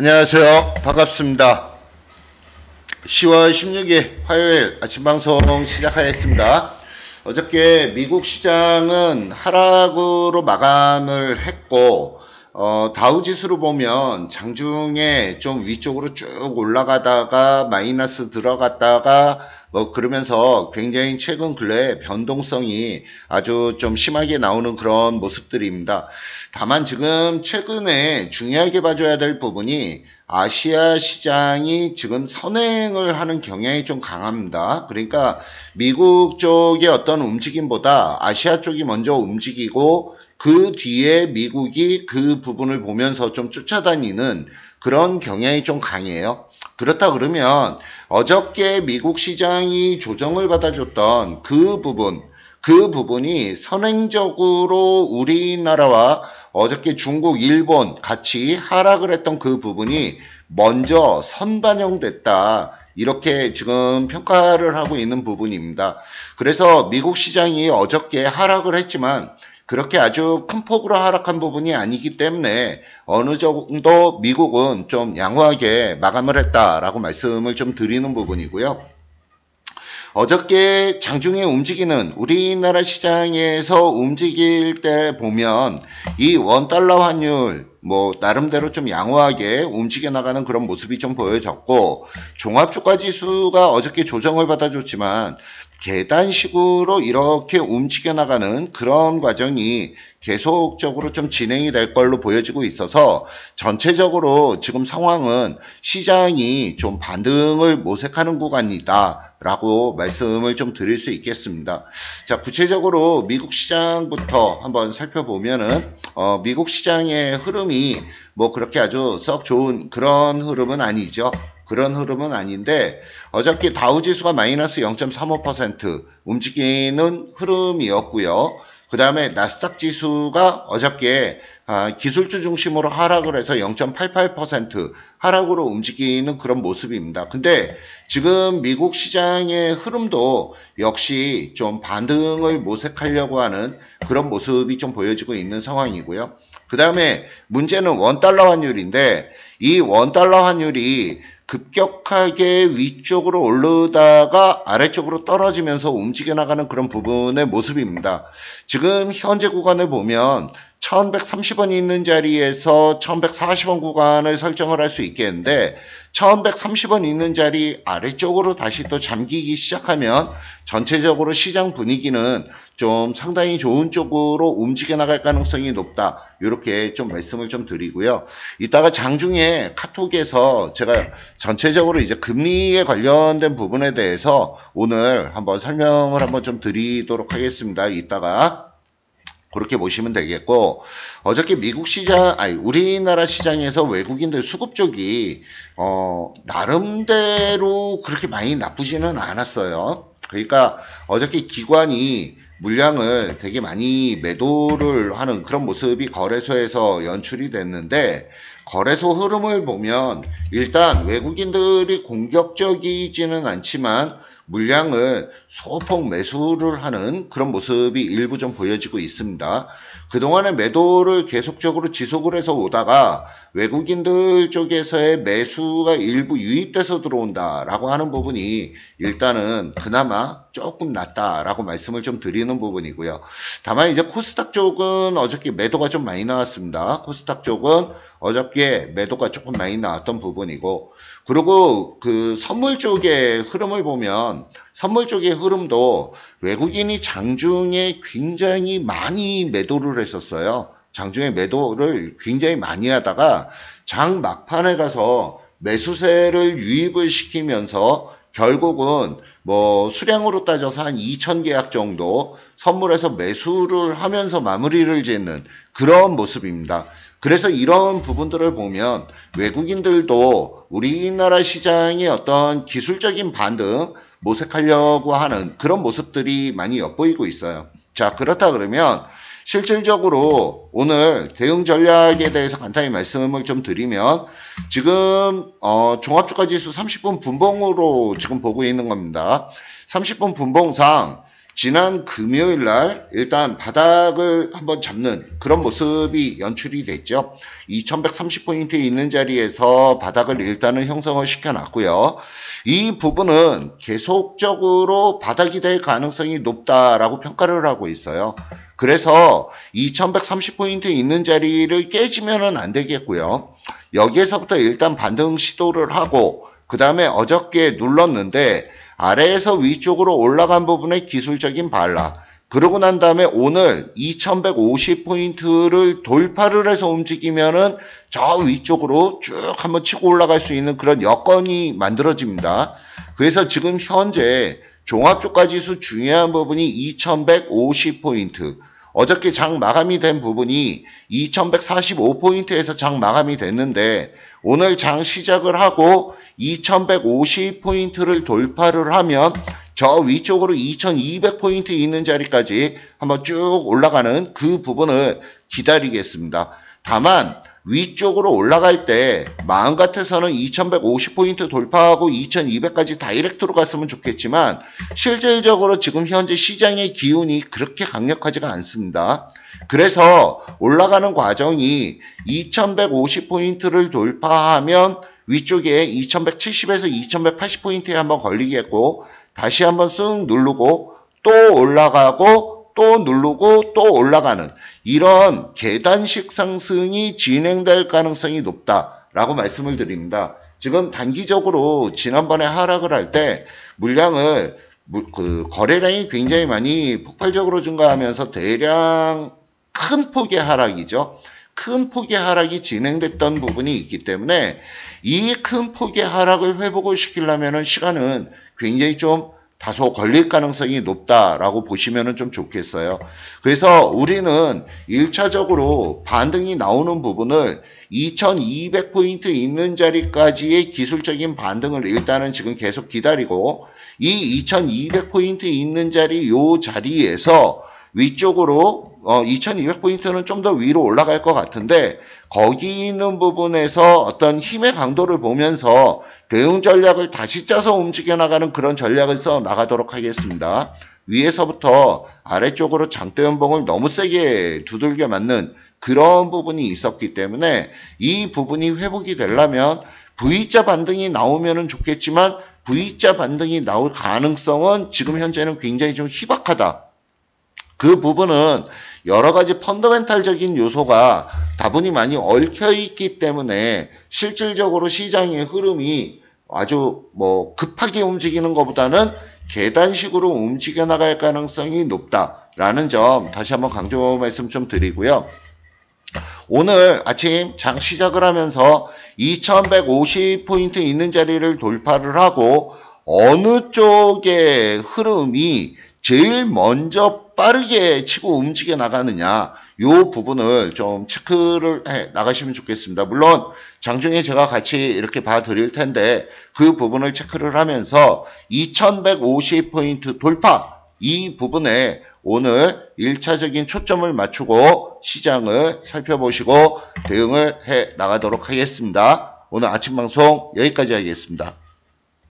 안녕하세요. 반갑습니다. 10월 16일 화요일 아침 방송 시작하겠습니다. 어저께 미국 시장은 하락으로 마감을 했고 어, 다우 지수로 보면 장중에 좀 위쪽으로 쭉 올라가다가 마이너스 들어갔다가 뭐 그러면서 굉장히 최근 근래 변동성이 아주 좀 심하게 나오는 그런 모습들입니다. 다만 지금 최근에 중요하게 봐줘야 될 부분이 아시아 시장이 지금 선행을 하는 경향이 좀 강합니다. 그러니까 미국 쪽의 어떤 움직임보다 아시아 쪽이 먼저 움직이고 그 뒤에 미국이 그 부분을 보면서 좀 쫓아다니는 그런 경향이 좀 강해요. 그렇다 그러면 어저께 미국 시장이 조정을 받아줬던 그 부분, 그 부분이 선행적으로 우리나라와 어저께 중국, 일본 같이 하락을 했던 그 부분이 먼저 선반영됐다. 이렇게 지금 평가를 하고 있는 부분입니다. 그래서 미국 시장이 어저께 하락을 했지만 그렇게 아주 큰 폭으로 하락한 부분이 아니기 때문에 어느 정도 미국은 좀 양호하게 마감을 했다라고 말씀을 좀 드리는 부분이고요. 어저께 장중에 움직이는 우리나라 시장에서 움직일 때 보면 이 원달러 환율 뭐 나름대로 좀 양호하게 움직여 나가는 그런 모습이 좀 보여졌고 종합주가 지수가 어저께 조정을 받아줬지만 계단식으로 이렇게 움직여 나가는 그런 과정이 계속적으로 좀 진행이 될 걸로 보여지고 있어서 전체적으로 지금 상황은 시장이 좀 반등을 모색하는 구간이다 라고 말씀을 좀 드릴 수 있겠습니다. 자, 구체적으로 미국 시장부터 한번 살펴보면은, 어, 미국 시장의 흐름이 뭐 그렇게 아주 썩 좋은 그런 흐름은 아니죠. 그런 흐름은 아닌데 어저께 다우지수가 마이너스 0.35% 움직이는 흐름이었고요. 그 다음에 나스닥 지수가 어저께 아, 기술주 중심으로 하락을 해서 0.88% 하락으로 움직이는 그런 모습입니다. 근데 지금 미국 시장의 흐름도 역시 좀 반등을 모색하려고 하는 그런 모습이 좀 보여지고 있는 상황이고요. 그 다음에 문제는 원달러 환율인데 이 원달러 환율이 급격하게 위쪽으로 오르다가 아래쪽으로 떨어지면서 움직여 나가는 그런 부분의 모습입니다. 지금 현재 구간을 보면 1130원이 있는 자리에서 1140원 구간을 설정을 할 수 있겠는데 1130원 있는 자리 아래쪽으로 다시 또 잠기기 시작하면 전체적으로 시장 분위기는 좀 상당히 좋은 쪽으로 움직여 나갈 가능성이 높다. 이렇게 좀 말씀을 좀 드리고요. 이따가 장중에 카톡에서 제가 전체적으로 이제 금리에 관련된 부분에 대해서 오늘 한번 설명을 한번 좀 드리도록 하겠습니다. 이따가 그렇게 보시면 되겠고 어저께 미국 시장 아니 우리나라 시장에서 외국인들 수급 쪽이 어 나름대로 그렇게 많이 나쁘지는 않았어요. 그러니까 어저께 기관이 물량을 되게 많이 매도를 하는 그런 모습이 거래소에서 연출이 됐는데 거래소 흐름을 보면 일단 외국인들이 공격적이지는 않지만 물량을 소폭 매수를 하는 그런 모습이 일부 좀 보여지고 있습니다. 그동안에 매도를 계속적으로 지속을 해서 오다가 외국인들 쪽에서의 매수가 일부 유입돼서 들어온다라고 하는 부분이 일단은 그나마 조금 낫다라고 말씀을 좀 드리는 부분이고요. 다만 이제 코스닥 쪽은 어저께 매도가 좀 많이 나왔습니다. 코스닥 쪽은 어저께 매도가 조금 많이 나왔던 부분이고 그리고 그 선물 쪽의 흐름을 보면 선물 쪽의 흐름도 외국인이 장중에 굉장히 많이 매도를 했었어요. 장중에 매도를 굉장히 많이 하다가 장 막판에 가서 매수세를 유입을 시키면서 결국은 뭐 수량으로 따져서 한 2천 계약 정도 선물해서 매수를 하면서 마무리를 짓는 그런 모습입니다. 그래서 이런 부분들을 보면 외국인들도 우리나라 시장의 어떤 기술적인 반등 모색하려고 하는 그런 모습들이 많이 엿보이고 있어요. 자, 그렇다 그러면 실질적으로 오늘 대응 전략에 대해서 간단히 말씀을 좀 드리면 지금 어, 종합주가 지수 30분 분봉으로 지금 보고 있는 겁니다. 30분 분봉상 지난 금요일 날 일단 바닥을 한번 잡는 그런 모습이 연출이 됐죠. 2130포인트 있는 자리에서 바닥을 일단은 형성을 시켜놨고요. 이 부분은 계속적으로 바닥이 될 가능성이 높다라고 평가를 하고 있어요. 그래서 2130포인트 있는 자리를 깨지면 안 되겠고요. 여기에서부터 일단 반등 시도를 하고 그 다음에 어저께 눌렀는데 아래에서 위쪽으로 올라간 부분의 기술적인 반락 그러고 난 다음에 오늘 2150포인트를 돌파를 해서 움직이면은 저 위쪽으로 쭉 한번 치고 올라갈 수 있는 그런 여건이 만들어집니다. 그래서 지금 현재 종합주가지수 중요한 부분이 2150포인트 어저께 장 마감이 된 부분이 2145포인트에서 장 마감이 됐는데 오늘 장 시작을 하고 2150포인트를 돌파를 하면 저 위쪽으로 2200포인트 있는 자리까지 한번 쭉 올라가는 그 부분을 기다리겠습니다. 다만 위쪽으로 올라갈 때 마음 같아서는 2150포인트 돌파하고 2200까지 다이렉트로 갔으면 좋겠지만 실질적으로 지금 현재 시장의 기운이 그렇게 강력하지가 않습니다. 그래서 올라가는 과정이 2150포인트를 돌파하면 위쪽에 2170에서 2180포인트에 한번 걸리겠고 다시 한번 쓱 누르고 또 올라가고 또 누르고 또 올라가는 이런 계단식 상승이 진행될 가능성이 높다라고 말씀을 드립니다. 지금 단기적으로 지난번에 하락을 할 때 물량을 그 거래량이 굉장히 많이 폭발적으로 증가하면서 대량 큰 폭의 하락이죠. 큰 폭의 하락이 진행됐던 부분이 있기 때문에 이 큰 폭의 하락을 회복을 시키려면 시간은 굉장히 좀 다소 걸릴 가능성이 높다라고 보시면 좀 좋겠어요. 그래서 우리는 1차적으로 반등이 나오는 부분을 2200포인트 있는 자리까지의 기술적인 반등을 일단은 지금 계속 기다리고 이 2200포인트 있는 자리 요 자리에서 위쪽으로 어, 2200포인트는 좀 더 위로 올라갈 것 같은데 거기 있는 부분에서 어떤 힘의 강도를 보면서 대응 전략을 다시 짜서 움직여 나가는 그런 전략을 써 나가도록 하겠습니다. 위에서부터 아래쪽으로 장대 연봉을 너무 세게 두들겨 맞는 그런 부분이 있었기 때문에 이 부분이 회복이 되려면 V자 반등이 나오면 좋겠지만 V자 반등이 나올 가능성은 지금 현재는 굉장히 좀 희박하다. 그 부분은 여러 가지 펀더멘탈적인 요소가 다분히 많이 얽혀 있기 때문에 실질적으로 시장의 흐름이 아주 뭐 급하게 움직이는 것보다는 계단식으로 움직여 나갈 가능성이 높다라는 점 다시 한번 강조 말씀 좀 드리고요. 오늘 아침 장 시작을 하면서 2150포인트 있는 자리를 돌파를 하고 어느 쪽의 흐름이 제일 먼저 빠르게 치고 움직여 나가느냐 이 부분을 좀 체크를 해 나가시면 좋겠습니다. 물론 장중에 제가 같이 이렇게 봐 드릴 텐데 그 부분을 체크를 하면서 2150포인트 돌파 이 부분에 오늘 1차적인 초점을 맞추고 시장을 살펴보시고 대응을 해 나가도록 하겠습니다. 오늘 아침 방송 여기까지 하겠습니다.